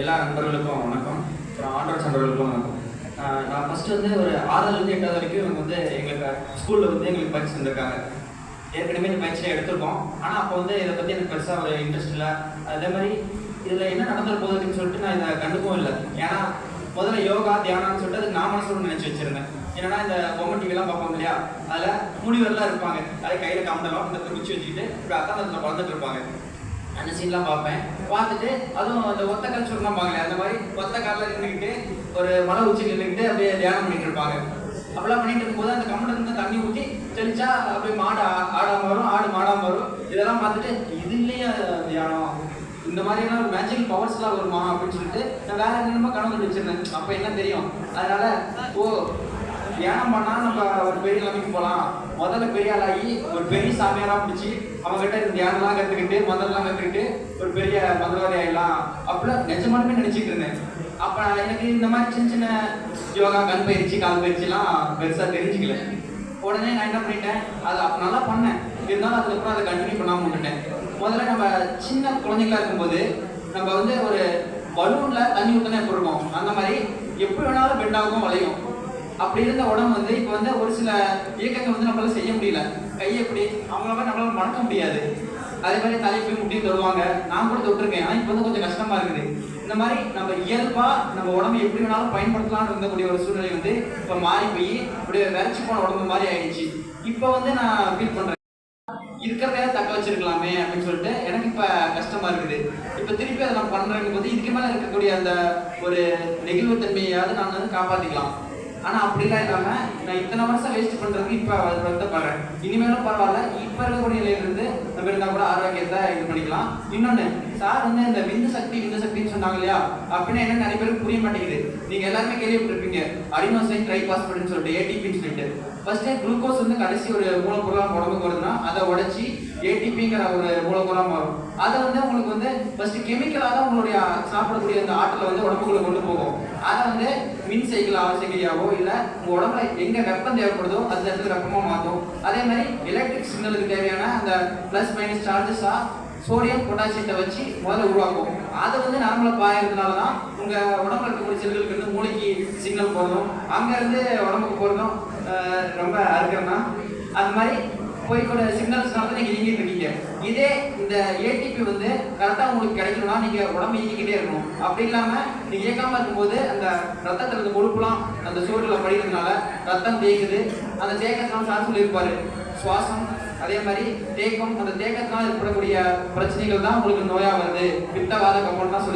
எல்லா நண்பர்களுக்கும் வணக்கம். அப்புறம் ஆண்டோர் நண்பர்களுக்கும் வணக்கம். நான் ஃபஸ்ட்டு வந்து ஒரு ஆறுலேருந்து எட்டாவது வரைக்கும் இவங்க வந்து எங்களுக்கு ஸ்கூலில் வந்து எங்களுக்கு பயிற்சி தந்திருக்காங்க. ஏற்கனவே இந்த பயிற்சியை எடுத்திருக்கோம். ஆனால் அப்போ வந்து இதை பற்றி எனக்கு பெருசாக ஒரு இன்ட்ரெஸ்ட் இல்லை. அதே மாதிரி இதில் என்ன நடந்துற போகுது அப்படின்னு சொல்லிட்டு நான் இதை கண்டுக்கவும் இல்லை. ஏன்னா முதல்ல யோகா தியானம்னு சொல்லிட்டு அது நான் மனசுல நினச்சி வச்சிருந்தேன். என்னன்னா இந்த பொம்மை டிவிலாம் பார்ப்போம் இல்லையா? அதில் முனிவர்லாம் இருப்பாங்க. அதை கையில் கம்பளம் இந்த குச்சி வச்சுக்கிட்டு இப்படி அக்காந்தத்தில் வளர்ந்துட்டு இருப்பாங்க. அந்த சீன்லாம் பார்ப்பேன். பார்த்துட்டு அதுவும் அந்த ஒத்த கால் சொல்லலாம் பார்க்கல. அந்த மாதிரி ஒத்த காலில் நின்றுக்கிட்டு ஒரு மலை உச்சி நின்றுக்கிட்டு அப்படியே தியானம் பண்ணிட்டு இருப்பாங்க. அப்படிலாம் பண்ணிட்டு இருக்கும்போது அந்த கம்மல இருந்து தண்ணி ஊற்றி தெளிச்சா அப்படியே மாடு ஆ- வரும் ஆடு மாடாம வரும். இதெல்லாம் பார்த்துட்டு இது இல்லையா தியானம்? இந்த மாதிரியான ஒரு மேஜிக் பவர்ஸ்லாம் வருமா அப்படின்னு சொல்லிட்டு நான் வேற என்னமோ கனவு வச்சிருந்தேன் அப்போ என்ன தெரியும்? அதனால ஓ தியானம் பண்ணா நம்ம ஒரு பெரிய நிலைமைக்கு போகலாம் முதல்ல பெரிய ஆளாகி ஒரு பெரிய சாமியாரா பிடிச்சி அவங்க கிட்ட இந்த தியானம்லாம் கத்துக்கிட்டு மந்திரம்லாம் கத்துக்கிட்டு ஒரு பெரிய மதவாதி ஆயிடலாம். அப்படிலாம் நிஜமாலுமே நினைச்சிட்டு இருந்தேன். அப்ப எனக்கு இந்த மாதிரி சின்ன சின்ன யோகா கண் பயிற்சி கால் பயிற்சிலாம் பெருசா தெரிஞ்சுக்கல. உடனே நான் என்ன பண்ணிட்டேன்? அது அப்போ நல்லா பண்ணேன். இருந்தாலும் அதுக்கப்புறம் அதை கண்டினியூ பண்ணாமல் விட்டுட்டேன். முதல்ல நம்ம சின்ன குழந்தைங்களா இருக்கும்போது நம்ம வந்து ஒரு பலூன்ல தண்ணி ஊற்றினா எப்படி இருக்கும் அந்த மாதிரி எப்படி வேணாலும் பெண்ட் ஆகும் வளையும். அப்படி இருந்த உடம்பு வந்து இப்போ வந்து ஒரு சில இயக்கங்கள் வந்து நம்மளால செய்ய முடியல. கை எப்படி அவங்கள மாதிரி நம்மளால மணக்க முடியாது. அதே மாதிரி தலையை போய் முட்டி தருவாங்க நான் கூட தொட்டிருக்கேன். ஆனால் இப்போ வந்து கொஞ்சம் கஷ்டமா இருக்குது. இந்த மாதிரி நம்ம இயல்பா நம்ம உடம்பு எப்படி வேணாலும் பயன்படுத்தலாம்னு இருந்தக்கூடிய ஒரு சூழ்நிலை வந்து இப்போ மாறி போய் அப்படியே விரைச்சி போன உடம்பு மாதிரி ஆயிடுச்சு. இப்போ வந்து நான் ஃபீல் பண்றேன். இருக்கிறதே தக்க வச்சிருக்கலாமே அப்படின்னு சொல்லிட்டு எனக்கு இப்போ கஷ்டமா இருக்குது. இப்போ திருப்பி அதை நான் பண்றேன்னு போது இதுக்கு மேலே இருக்கக்கூடிய அந்த ஒரு நெகிழ்வுத்தன்மையாவது நான் வந்து காப்பாற்றிக்கலாம் ஆனால் அப்படிலாம் இல்லாமல் நான் இத்தனை வருஷம் வேஸ்ட் பண்ணுறதுக்கு இப்போ அது வருத்தப்படுறேன். இனிமேலும் பரவாயில்ல இப்போ இருக்கக்கூடிய நிலையில இருந்து நம்ம இருந்தால் கூட ஆரோக்கியத்தை இது பண்ணிக்கலாம். இன்னொன்று சார் வந்து இந்த விந்து சக்தி விந்து சக்தின்னு சொன்னாங்க இல்லையா? அப்படின்னு என்ன நிறைய பேருக்கு புரிய மாட்டேங்குது. நீங்கள் எல்லாருமே கேள்விப்பட்டிருப்பீங்க. அடினோசைன் ட்ரைபாஸ்பேட்னு சொல்லிட்டு ஏடிபின்னு சொல்லிட்டு. ஃபர்ஸ்ட் குளுக்கோஸ் வந்து கடைசி ஒரு மூலப்பொருளாக உடம்புக்கு வருதுன்னா அதை உடைச்சி ஏடிபிங்கிற ஒரு மூலக்கூறாக மாறும். அதை வந்து உங்களுக்கு வந்து ஃபர்ஸ்ட் கெமிக்கலாக தான் உங்களுடைய சாப்பிடக்கூடிய அந்த ஆற்றலை வந்து உடம்புக்குள்ள கொண்டு போகும். அதை வந்து மின் சைக்கிள் அவசியக்கையாவோ இல்லை உங்கள் உடம்புல எங்கே வெப்பம் தேவைப்படுதோ அது இடத்துல வெப்பமாக மாற்றும். அதே மாதிரி எலக்ட்ரிக் சிக்னலுக்கு தேவையான அந்த ப்ளஸ் மைனஸ் சார்ஜஸாக சோடியம் பொட்டாசியத்தை வச்சு முதல்ல உருவாக்கும். அதை வந்து நரம்புல பாயறதுனால தான் உங்கள் உடம்புல இருக்கக்கூடிய செல்களுக்கு வந்து மூளைக்கு சிக்னல் போகிறதும் அங்கேருந்து உடம்புக்கு போகிறதும் ரொம்ப அறுக்கிறதுனா அது மாதிரி போய் கூட சிக்னல்ஸ் நடந்து நீங்க இயங்கிட்டு இருக்கீங்க. இதே இந்த ஏடிபி வந்து கரெக்டா உங்களுக்கு கிடைக்கணும்னா நீங்க உடம்பு இயங்கிக்கிட்டே இருக்கணும். அப்படி இல்லாம நீங்க இயக்காம இருக்கும்போது அந்த ரத்தத்துல இருந்து கொழுப்புலாம் அந்த சோறுல படிக்கிறதுனால ரத்தம் தேய்க்குது. அந்த தேக்கத்தினால சார் சொல்லியிருப்பாரு சுவாசம் அதே மாதிரி தேக்கம் அந்த தேக்கத்தினால் ஏற்படக்கூடிய பிரச்சனைகள் தான் உங்களுக்கு நோயா வருது. பித்தவாத கம்பௌண்ட் தான் சொல்லி